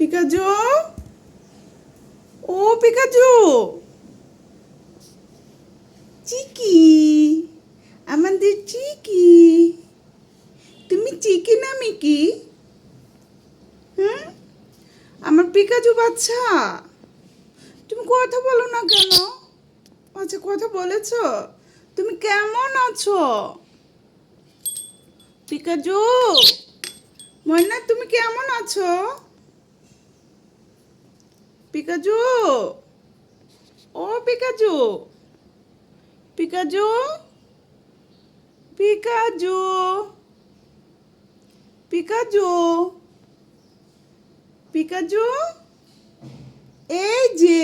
পিকাজু? ও পিকাজু! চিকি! আমাদের চিকি! তুমি চিকি না মিকি? হুম? আমার পিকাজু বাচ্চা! তুমি কথা বলো না কেন? আচ্ছা কথা বলেছ? তুমি কেমন আছো? পিকাজু! ময়না, তুমি কেমন আছো? পিকাজু ও পিকাজু পিকাজু পিকাজু পিকাজু পিকাজু এই যে,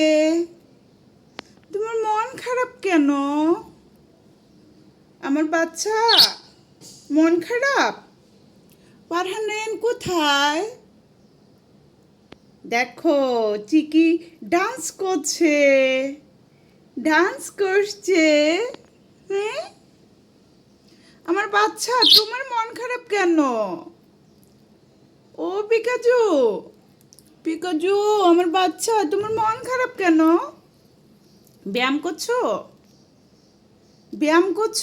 তোমার মন খারাপ কেন? আমার বাচ্চা, মন খারাপ? পারহান কোথায়? দেখো, চিকি ডান্স করছে। ডান্স করছে। হ্যাঁ? আমার বাচ্চা, তোমার মন খারাপ কেন? ও পিকাজু পিকাজু, আমার বাচ্চা, তোমার মন খারাপ কেন? ব্যায়াম করছ? ব্যায়াম করছ?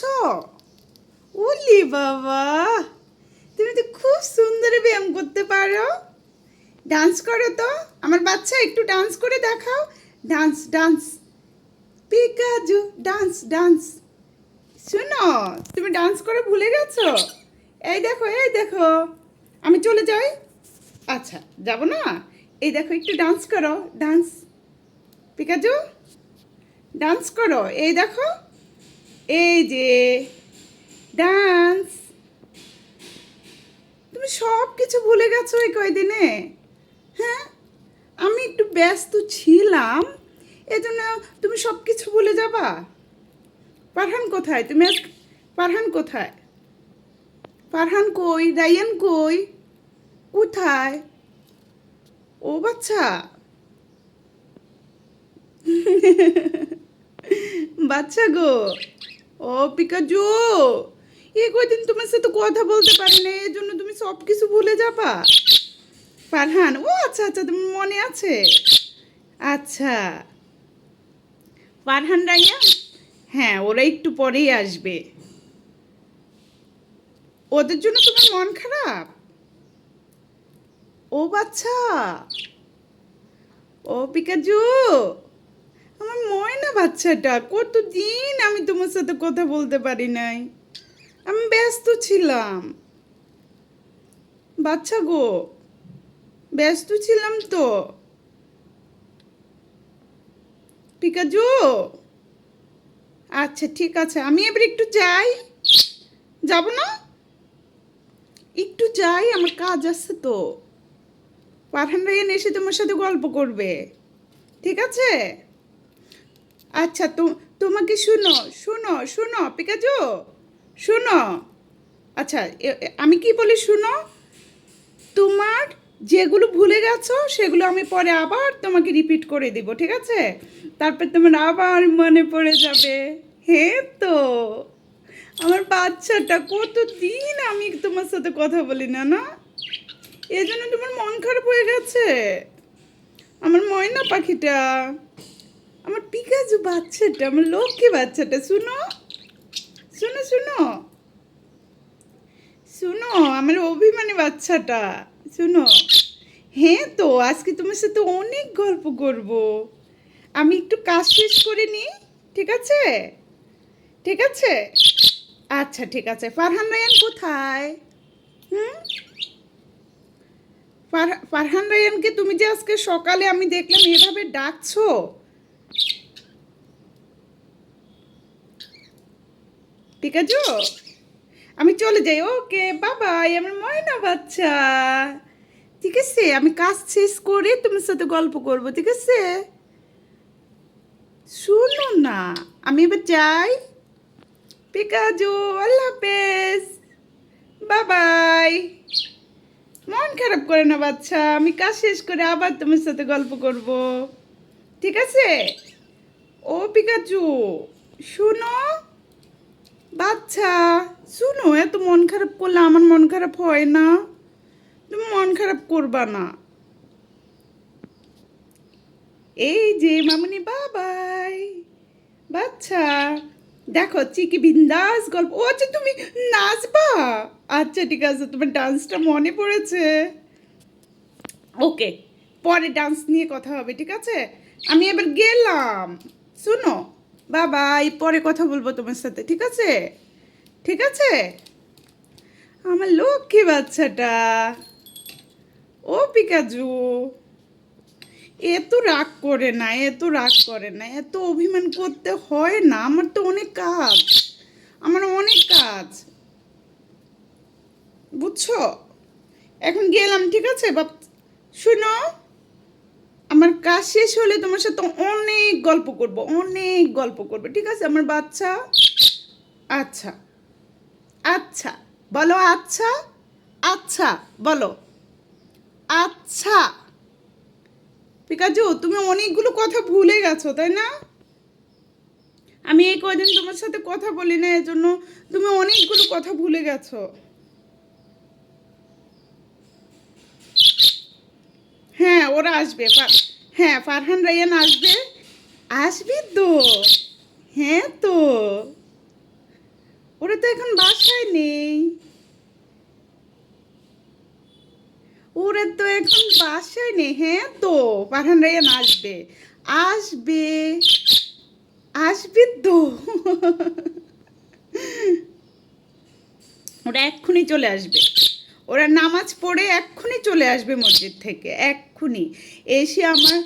ওলি বাবা, তুমি তো খুব সুন্দর ব্যায়াম করতে পারো। ডান্স করো তো। আমার বাচ্চা, একটু ডান্স করে দেখাও। Dance dance. Pikachu, dance dance. শোনো, তুমি ডান্স করে ভুলে গেছো? এই দেখো এই দেখো। আমি চলে যাই। আচ্ছা যাব না? এই দেখো, একটু ডান্স করো। ডান্স। পিকাজু, ডান্স করো। এই দেখো। এই যে, ডান্স। তুমি সব কিছু ভুলে গেছো এই কয়দিনে? ব্যস্ত ছিলাম, এজন্য তুমি সব কিছু ভুলে যাবা। পারহান কোথায়? তুমি আজ পারহান কোথায়? পারহান কই? রায়ান কই? কোথায়? ও বাচ্চা। বাচ্চা গো। ও পিকাজু। এই কয়দিন তোমার সাথে কথা বলতে পারি না এই জন্য তুমি সব কিছু ভুলে যাবা। পারহান ও আচ্ছা আচ্ছা তুমি মনে আছে? আচ্ছা। পারহান রাইয়া? হ্যাঁ ওরা একটু পরেই আসবে। ওদের জন্য তোমার মন খারাপ? ও বাচ্চা, ও পিকাজু, আমার ময়না বাচ্চাটা কতদিন আমি তোমার সাথে কথা বলতে পারি নাই। আমি ব্যস্ত ছিলাম। বাচ্চা গো ব্যস্ত ছিলাম তো। পিকাজু? আচ্ছা ঠিক আছে। আমি এবার একটু যাই। যাব না? একটু যাই, আমার কাজ আছে তো। পাঠান রাইয়ান এসে তোমার সাথে গল্প করবে। ঠিক আছে? আচ্ছা তো তোমাকে শুনো শুনো শুনো, পিকাজু? শুনো। আচ্ছা আমি কি বলি শুনো? তোমার যেগুলো ভুলে গেছো, সেগুলো আমি পরে আবার তোমাকে রিপিট করে দিব, ঠিক আছে? তারপর তোমার আবার মনে পড়ে যাবে, হে তো! আমার বাচ্চাটা, কতদিন আমি তোমার সাথে কথা বলি না না এই জন্য তোমার মন খারাপ হয়ে গেছে। আমার ময়না পাখিটা, আমার পিকাজু বাচ্চাটা, আমার লক্ষ্মী বাচ্চাটা, শুনো? শুনো শুনো? শুনো, আমার অভিমানী বাচ্চাটা। শুনো। হ্যাঁ তো, আজকে তোমার সাথে অনেক গল্প করব। আমি একটু কাজ শেষ করে নিই, ঠিক আছে? ঠিক আছে? আচ্ছা ঠিক আছে। ফারহান রায়ান কোথায়? হুম? ফারহান রায়ানকে তুমি যে আজকে সকালে আমি দেখলাম, এভাবে ডাকছো? পিকাজু আমি চলে যাই, ওকে বাবাই আমার ময়না বাচ্চা। ঠিক আছে, আমি কাজ শেষ করে তোমার সাথে গল্প করব, ঠিক আছে? শুনো না, আমি এবার যাই। পিকাজু, আল্লাহ হাফেজ। বাবাই মন খারাপ করে না বাচ্চা, আমি কাজ শেষ করে আবার তোমার সাথে গল্প করব। ঠিক আছে? ও পিকাজু, শুনো। বাচ্চা, শুনো, এত মন খারাপ করলে আমার মন খারাপ হয় না। তুমি মন খারাপ করবা না। এই যে মামনি বাবাই, বাচ্চা, দেখো, চিকি বিন্দাস গল্প। ও আচ্ছা তুমি নাচবা? আচ্ছা ঠিক আছে, তোমার ডান্সটা মনে পড়েছে। ওকে, পরে ডান্স নিয়ে কথা হবে, ঠিক আছে? আমি এবার গেলাম। শুনো বাবাই পরে কথা বলব তোমার সাথে, ঠিক আছে? ঠিক আছে? আমার লক্ষ্মী বাচ্চাটা। ও পিকাজু, এত রাগ করে না, এত রাগ করে না, এত অভিমান করতে হয় না, আমার তো অনেক কাজ, আমার অনেক কাজ। বুঝছ? এখন গেলাম, ঠিক আছে? বাপ, শুনো? আমার কাজ শেষ হলে তোমার সাথে অনেক গল্প করব, অনেক গল্প করব, ঠিক আছে? আমার বাচ্চা আচ্ছা আচ্ছা বলো আচ্ছা আচ্ছা বলো আচ্ছা। পিকাজু, তুমি অনেকগুলো কথা ভুলে গেছো, তাই না? আমি এই কয়দিন তোমার সাথে কথা বলি না, এজন্য তুমি অনেকগুলো কথা ভুলে গেছো হ্যাঁ ওরা আসবে। হ্যাঁ ফারহান রায়ান আসবে। আসবি তো। হ্যাঁ তো। ওরা তো এখন বাসায় নেই। ওরা তো এখন বাসায় নেই। হ্যাঁ তো, ফারহান রায়ান আসবে। আসবে। আসবি তো। ওরা এক্ষুনি চলে আসবে। ওরা নামাজ পড়ে এক্ষুনি চলে আসবে মসজিদ থেকে, এক্ষুনি। এসে আমার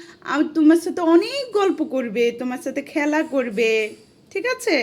তোমার সাথে অনেক গল্প করবে, তোমার সাথে খেলা করবে, ঠিক আছে?